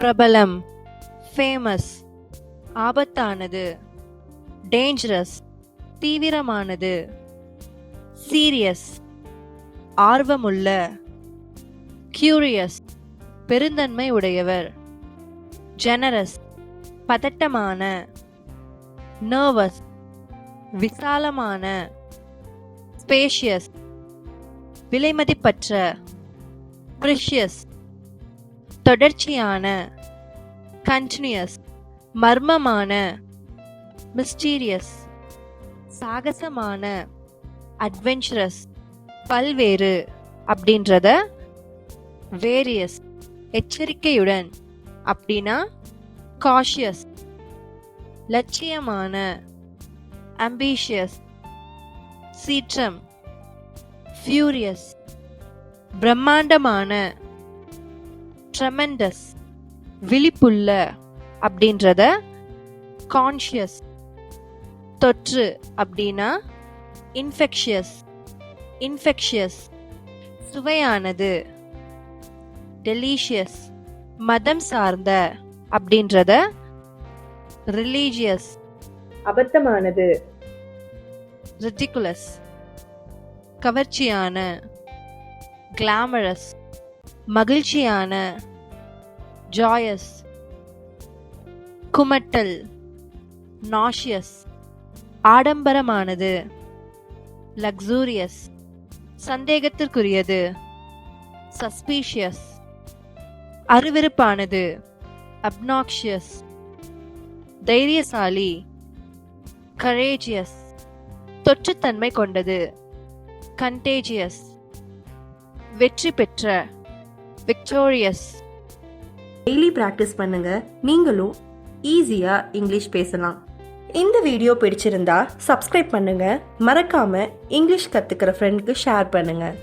பிரபலம் ஃபேமஸ் ஆபத்தானது டேஞ்சரஸ் தீவிரமானது சீரியஸ் ஆர்வமுள்ள கியூரியஸ் பெருந்தன்மை உடையவர் ஜெனரஸ் பதட்டமான நர்வஸ் விசாலமான ஸ்பேஷியஸ் விலைமதிப்பற்ற ப்ரிஷியஸ் தொடர்ச்சியான கண்டினியூஸ் மர்மமான மிஸ்டீரியஸ் சாகசமான அட்வென்ச்சரஸ் பல்வேறு அப்படின்றத வேரியஸ் எச்சரிக்கையுடன் அப்படின்னா காஷியஸ் லட்சியமான அம்பிஷியஸ் சீற்றம் ஃபியூரியஸ் பிரம்மாண்டமான ட்ரெமெண்டஸ் விழிப்புள்ள அப்படின்றத கான்ஷியஸ் தொற்று அப்படின்னா இன்ஃபெக்ஷியஸ் இன்ஃபெக்ஷியஸ் சுவையானது டெலிஷியஸ் மதம் சார்ந்த அப்படின்றத ரிலீஜியஸ் அபத்தமானது ரிட்டிகுலஸ் கவர்ச்சியான கிளாமரஸ் மகிழ்ச்சியான ஜாயஸ் குமட்டல் நாஷியஸ் ஆடம்பரமானது லக்ஸூரியஸ் சந்தேகத்திற்குரியது சஸ்பீஷியஸ் அருவிருப்பானது அப்னாக்ஷியஸ் தைரியசாலி கரேஜியஸ் தொற்றுத்தன்மை கொண்டது கண்டேஜியஸ் வெற்றி பெற்ற விக்டோரியஸ் டெய்லி ப்ராக்டிஸ் பண்ணுங்க. நீங்களும் ஈஸியா இங்கிலீஷ் பேசலாம். இந்த வீடியோ பிடிச்சிருந்தா சப்ஸ்கிரைப் பண்ணுங்க. மறக்காம இங்கிலீஷ் கத்துக்கிற ஃப்ரெண்டுக்கு ஷேர் பண்ணுங்க.